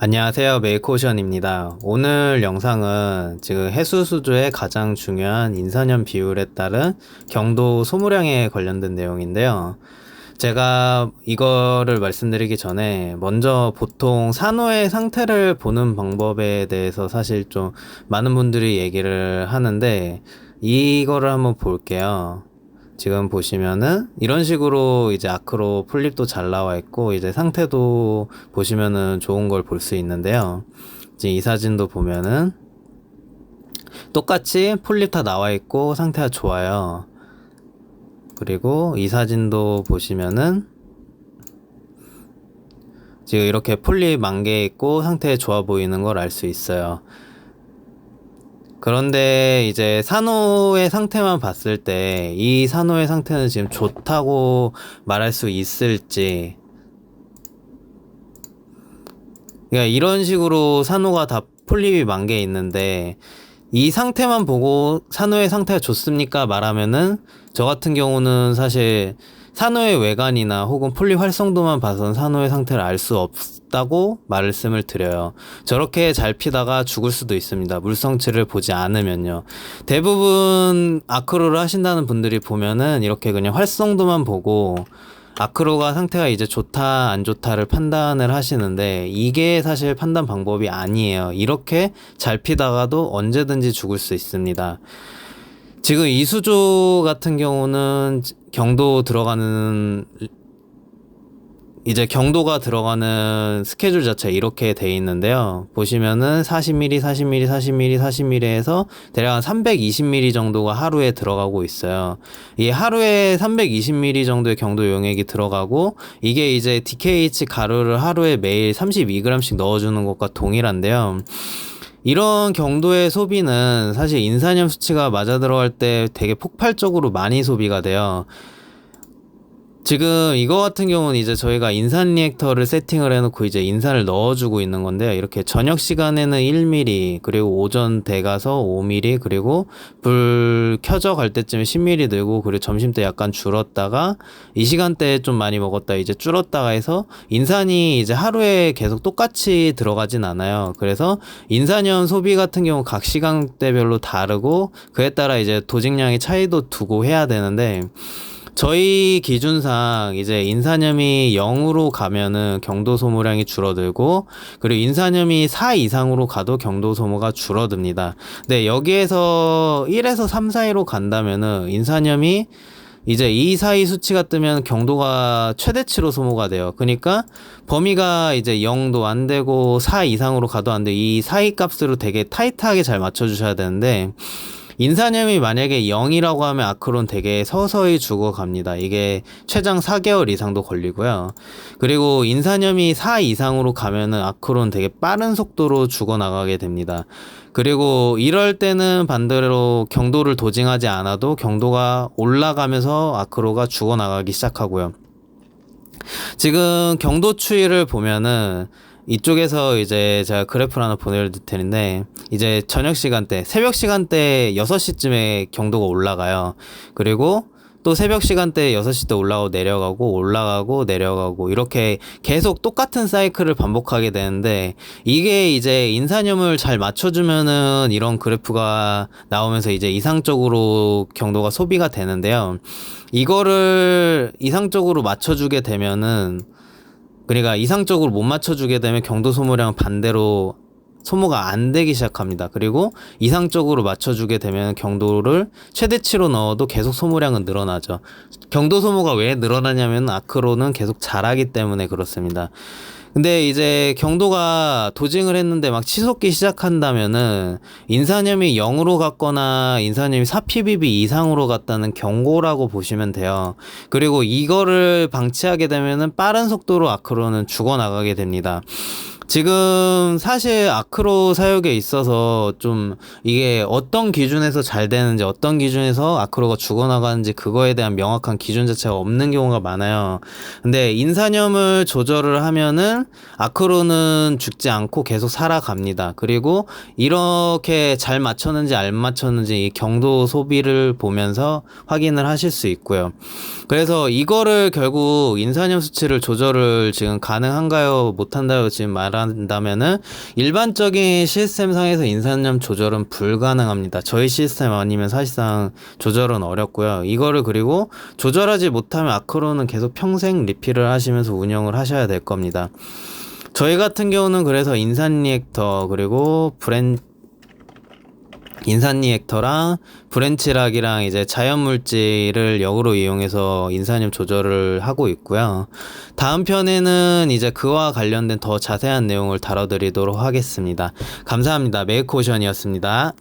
안녕하세요. 메이코션입니다. 오늘 영상은 지금 해수수조의 가장 중요한 인산염 비율에 따른 경도 소모량에 관련된 내용인데요. 제가 이거를 말씀드리기 전에 먼저 보통 산호의 상태를 보는 방법에 대해서 사실 좀 많은 분들이 얘기를 하는데 이거를 한번 볼게요. 지금 보시면은 이런 식으로 이제 아크로 플립도 잘 나와 있고 이제 상태도 보시면은 좋은 걸 볼 수 있는데요. 이제 이 사진도 보면은 똑같이 폴립 다 나와 있고 상태가 좋아요. 그리고 이 사진도 보시면은 지금 이렇게 폴립 만개 있고 상태 좋아 보이는 걸 알 수 있어요. 그런데 이제 산호의 상태만 봤을 때 이 산호의 상태는 지금 좋다고 말할 수 있을지. 그러니까 이런 식으로 산호가 다 폴립이 만 개 있는데 이 상태만 보고 산호의 상태가 좋습니까? 말하면은 저 같은 경우는 사실 산호의 외관이나 혹은 폴립 활성도만 봐서는 산호의 상태를 알 수 없다고 말씀을 드려요. 저렇게 잘 피다가 죽을 수도 있습니다. 물성치를 보지 않으면요. 대부분 아크로를 하신다는 분들이 보면은 이렇게 그냥 활성도만 보고 아크로가 상태가 이제 좋다 안 좋다를 판단을 하시는데 이게 사실 판단 방법이 아니에요. 이렇게 잘 피다가도 언제든지 죽을 수 있습니다. 지금 이수조 같은 경우는 경도 들어가는 이제 경도가 들어가는 스케줄 자체 이렇게 돼 있는데요. 보시면은 40mm, 40mm, 40mm, 40mm에서 대략 한 320mm 정도가 하루에 들어가고 있어요. 이 하루에 320mm 정도의 경도 용액이 들어가고 이게 이제 DKH 가루를 하루에 매일 32g씩 넣어주는 것과 동일한데요. 이런 경도의 소비는 사실 인산염 수치가 맞아 들어갈 때 되게 폭발적으로 많이 소비가 돼요. 지금 이거 같은 경우는 이제 저희가 인산 리액터를 세팅을 해놓고 이제 인산을 넣어주고 있는 건데요. 이렇게 저녁 시간에는 1mm, 그리고 오전 돼 가서 5mm, 그리고 불 켜져 갈 때쯤에 10mm 늘고, 그리고 점심 때 약간 줄었다가, 이 시간대에 좀 많이 먹었다 이제 줄었다가 해서 인산이 이제 하루에 계속 똑같이 들어가진 않아요. 그래서 인산염 소비 같은 경우 각 시간대별로 다르고, 그에 따라 이제 도직량의 차이도 두고 해야 되는데, 저희 기준상 이제 인산염이 0으로 가면은 경도 소모량이 줄어들고 그리고 인산염이 4 이상으로 가도 경도 소모가 줄어듭니다. 네, 여기에서 1에서 3 사이로 간다면은 인산염이 이제 이 사이 수치가 뜨면 경도가 최대치로 소모가 돼요. 그러니까 범위가 이제 0도 안 되고 4 이상으로 가도 안 돼. 이 사이 값으로 되게 타이트하게 잘 맞춰 주셔야 되는데 인산염이 만약에 0이라고 하면 아크론 되게 서서히 죽어갑니다. 이게 최장 4개월 이상도 걸리고요. 그리고 인산염이 4 이상으로 가면은 아크론 되게 빠른 속도로 죽어나가게 됩니다. 그리고 이럴 때는 반대로 경도를 도징하지 않아도 경도가 올라가면서 아크로가 죽어나가기 시작하고요. 지금 경도 추이를 보면은 이쪽에서 이제 제가 그래프를 하나 보내드릴 텐데 이제 저녁 시간대 새벽 시간대 6시쯤에 경도가 올라가요. 그리고 또 새벽 시간대 6시 때 올라가고 내려가고 올라가고 내려가고 이렇게 계속 똑같은 사이클을 반복하게 되는데 이게 이제 인산염을 잘 맞춰주면은 이런 그래프가 나오면서 이제 이상적으로 경도가 소비가 되는데요. 이거를 이상적으로 맞춰주게 되면은 그러니까 이상적으로 못 맞춰주게 되면 경도 소모량은 반대로 소모가 안 되기 시작합니다. 그리고 이상적으로 맞춰주게 되면 경도를 최대치로 넣어도 계속 소모량은 늘어나죠. 경도 소모가 왜 늘어나냐면 아크로는 계속 자라기 때문에 그렇습니다. 근데 이제 경도가 도징을 했는데 막 치솟기 시작한다면은 인산염이 0으로 갔거나 인산염이 4ppb 이상으로 갔다는 경고라고 보시면 돼요. 그리고 이거를 방치하게 되면은 빠른 속도로 아크로는 죽어나가게 됩니다. 지금 사실 아크로 사육에 있어서 좀 이게 어떤 기준에서 잘 되는지 어떤 기준에서 아크로가 죽어나가는지 그거에 대한 명확한 기준 자체가 없는 경우가 많아요. 근데 인산염을 조절을 하면은 아크로는 죽지 않고 계속 살아갑니다. 그리고 이렇게 잘 맞췄는지 안 맞췄는지 이 경도 소비를 보면서 확인을 하실 수 있고요. 그래서 이거를 결국 인산염 수치를 조절을 지금 가능한가요? 못한다요? 지금 말 한다면은 일반적인 시스템상에서 인산염 조절은 불가능합니다. 저희 시스템 아니면 사실상 조절은 어렵고요. 이거를 그리고 조절하지 못하면 아크로는 계속 평생 리필을 하시면서 운영을 하셔야 될 겁니다. 저희 같은 경우는 그래서 인산 리액터 그리고 브랜 인산 리액터랑 브랜치락이랑 이제 자연 물질을 역으로 이용해서 인산염 조절을 하고 있고요. 다음 편에는 이제 그와 관련된 더 자세한 내용을 다뤄드리도록 하겠습니다. 감사합니다. 메이크오션이었습니다.